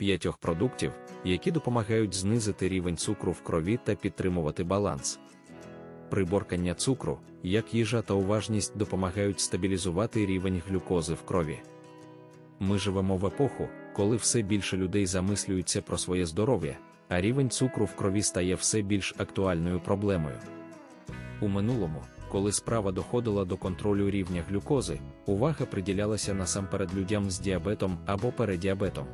п'ятьох продуктів, які допомагають знизити рівень цукру в крові та підтримувати баланс. Приборкання цукру, як їжа та уважність допомагають стабілізувати рівень глюкози в крові. Ми живемо в епоху, коли все більше людей замислюються про своє здоров'я, а рівень цукру в крові стає все більш актуальною проблемою. У минулому, коли справа доходила до контролю рівня глюкози, увага приділялася насамперед людям з діабетом або передіабетом.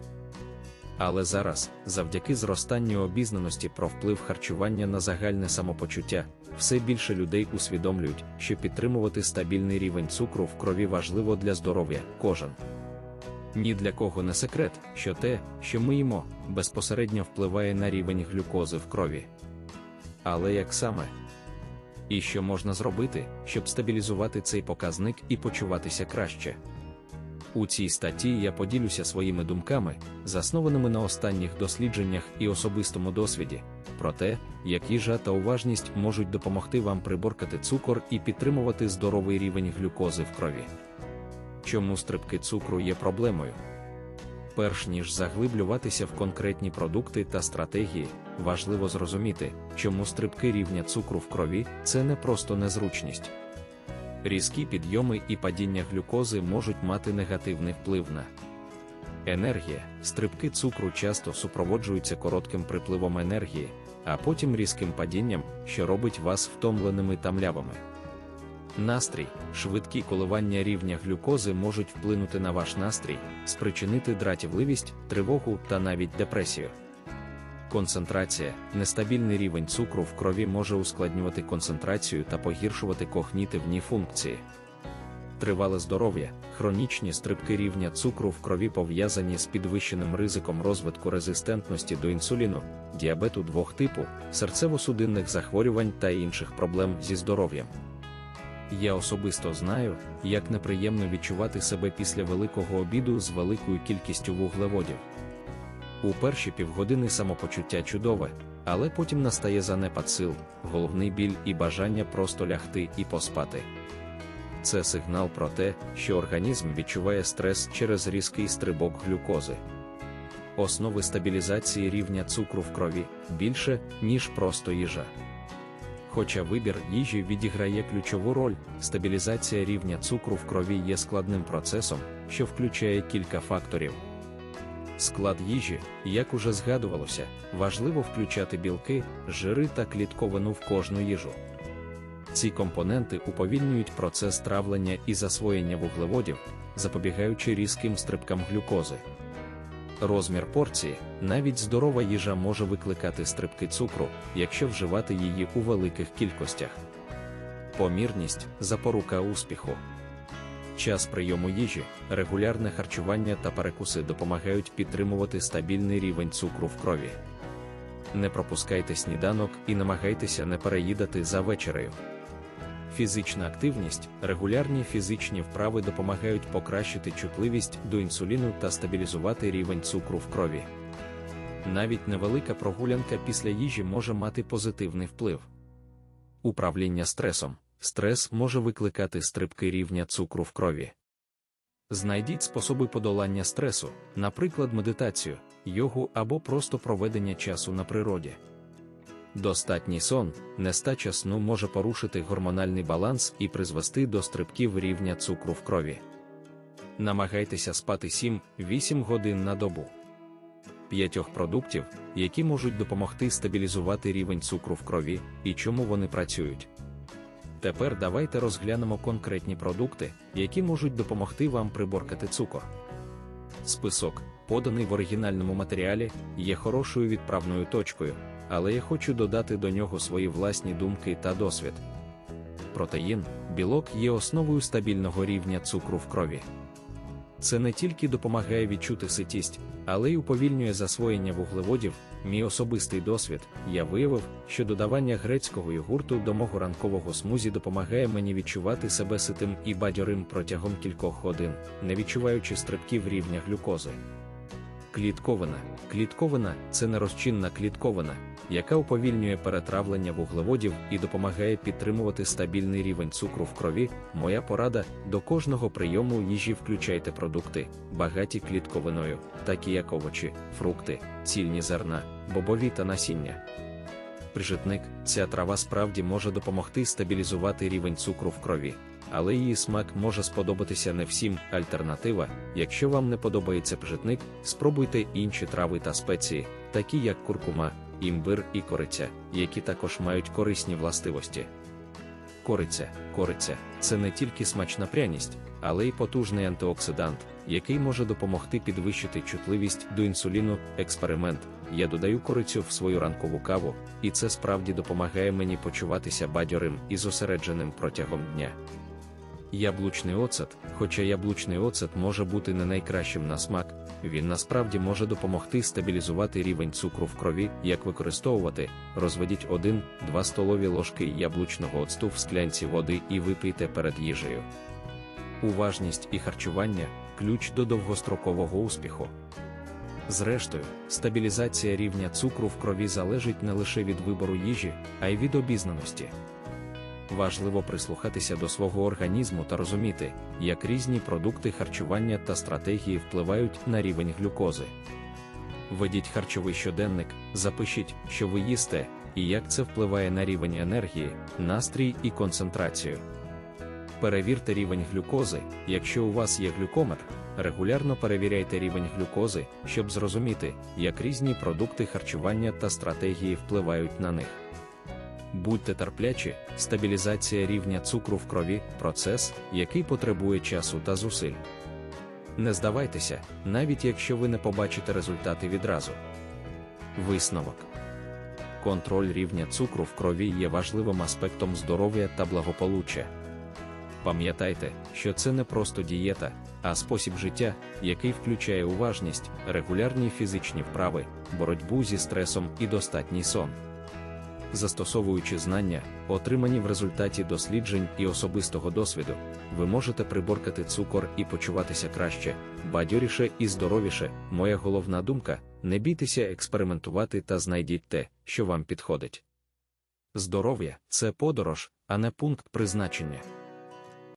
Але зараз, завдяки зростанню обізнаності про вплив харчування на загальне самопочуття, все більше людей усвідомлюють, що підтримувати стабільний рівень цукру в крові важливо для здоров'я кожен. Ні для кого не секрет, що те, що ми їмо, безпосередньо впливає на рівень глюкози в крові. Але як саме? І що можна зробити, щоб стабілізувати цей показник і почуватися краще? У цій статті я поділюся своїми думками, заснованими на останніх дослідженнях і особистому досвіді, про те, як їжа та уважність можуть допомогти вам приборкати цукор і підтримувати здоровий рівень глюкози в крові. Чому стрибки цукру є проблемою? Перш ніж заглиблюватися в конкретні продукти та стратегії, важливо зрозуміти, чому стрибки рівня цукру в крові це не просто незручність. Різкі підйоми і падіння глюкози можуть мати негативний вплив на енергія. Стрибки цукру часто супроводжуються коротким припливом енергії, а потім різким падінням, що робить вас втомленими та млявими. Настрій, швидкі коливання рівня глюкози можуть вплинути на ваш настрій, спричинити дратівливість, тривогу та навіть депресію. Концентрація, нестабільний рівень цукру в крові може ускладнювати концентрацію та погіршувати когнітивні функції. Тривале здоров'я, хронічні стрибки рівня цукру в крові пов'язані з підвищеним ризиком розвитку резистентності до інсуліну, діабету двох типу, серцево-судинних захворювань та інших проблем зі здоров'ям. Я особисто знаю, як неприємно відчувати себе після великого обіду з великою кількістю вуглеводів. У перші півгодини самопочуття чудове, але потім настає занепад сил, головний біль і бажання просто лягти і поспати. Це сигнал про те, що організм відчуває стрес через різкий стрибок глюкози. Основи стабілізації рівня цукру в крові більше, ніж просто їжа. Хоча вибір їжі відіграє ключову роль, стабілізація рівня цукру в крові є складним процесом, що включає кілька факторів. Склад їжі, як уже згадувалося, важливо включати білки, жири та клітковину в кожну їжу. Ці компоненти уповільнюють процес травлення і засвоєння вуглеводів, запобігаючи різким стрибкам глюкози. Розмір порції, навіть здорова їжа може викликати стрибки цукру, якщо вживати її у великих кількостях. Помірність запорука успіху. Час прийому їжі, регулярне харчування та перекуси допомагають підтримувати стабільний рівень цукру в крові. Не пропускайте сніданок і намагайтеся не переїдати за вечерею. Фізична активність, регулярні фізичні вправи допомагають покращити чутливість до інсуліну та стабілізувати рівень цукру в крові. Навіть невелика прогулянка після їжі може мати позитивний вплив. Управління стресом. Стрес може викликати стрибки рівня цукру в крові. Знайдіть способи подолання стресу, наприклад, медитацію, йогу або просто проведення часу на природі. Достатній сон, нестача сну може порушити гормональний баланс і призвести до стрибків рівня цукру в крові. Намагайтеся спати 7-8 годин на добу. П'ятьох продуктів, які можуть допомогти стабілізувати рівень цукру в крові і чому вони працюють. Тепер давайте розглянемо конкретні продукти, які можуть допомогти вам приборкати цукор. Список, поданий в оригінальному матеріалі, є хорошою відправною точкою, але я хочу додати до нього свої власні думки та досвід. Протеїн, білок є основою стабільного рівня цукру в крові. Це не тільки допомагає відчути ситість, але й уповільнює засвоєння вуглеводів. Мій особистий досвід, я виявив, що додавання грецького йогурту до мого ранкового смузі допомагає мені відчувати себе ситим і бадьорим протягом кількох годин, не відчуваючи стрибків рівня глюкози. Клітковина. Клітковина це нерозчинна клітковина, яка уповільнює перетравлення вуглеводів і допомагає підтримувати стабільний рівень цукру в крові. Моя порада до кожного прийому їжі включайте продукти, багаті клітковиною, такі як овочі, фрукти, цільні зерна, бобові та насіння. Прижитник, ця трава справді може допомогти стабілізувати рівень цукру в крові, але її смак може сподобатися не всім. Альтернатива, якщо вам не подобається прижитник, спробуйте інші трави та спеції, такі як куркума, імбир і кориця, які також мають корисні властивості. Кориця, кориця це не тільки смачна пряність, але й потужний антиоксидант, який може допомогти підвищити чутливість до інсуліну. Експеримент. Я додаю корицю в свою ранкову каву, і це справді допомагає мені почуватися бадьорим і зосередженим протягом дня. Яблучний оцет, хоча яблучний оцет може бути не найкращим на смак, він насправді може допомогти стабілізувати рівень цукру в крові, як використовувати, розведіть 1-2 столові ложки яблучного оцту в склянці води і випийте перед їжею. Уважність і харчування ключ до довгострокового успіху. Зрештою, стабілізація рівня цукру в крові залежить не лише від вибору їжі, а й від обізнаності. Важливо прислухатися до свого організму та розуміти, як різні продукти харчування та стратегії впливають на рівень глюкози. Ведіть харчовий щоденник, запишіть, що ви їсте, і як це впливає на рівень енергії, настрій і концентрацію. Перевірте рівень глюкози, якщо у вас є глюкометр, регулярно перевіряйте рівень глюкози, щоб зрозуміти, як різні продукти харчування та стратегії впливають на них. Будьте терплячі, стабілізація рівня цукру в крові процес, який потребує часу та зусиль. Не здавайтеся, навіть якщо ви не побачите результати відразу. Висновок контроль рівня цукру в крові є важливим аспектом здоров'я та благополуччя. Пам'ятайте, що це не просто дієта, а спосіб життя, який включає уважність, регулярні фізичні вправи, боротьбу зі стресом і достатній сон. Застосовуючи знання, отримані в результаті досліджень і особистого досвіду, ви можете приборкати цукор і почуватися краще, бадьоріше і здоровіше. Моя головна думка не бійтеся експериментувати та знайдіть те, що вам підходить. Здоров'я це подорож, а не пункт призначення.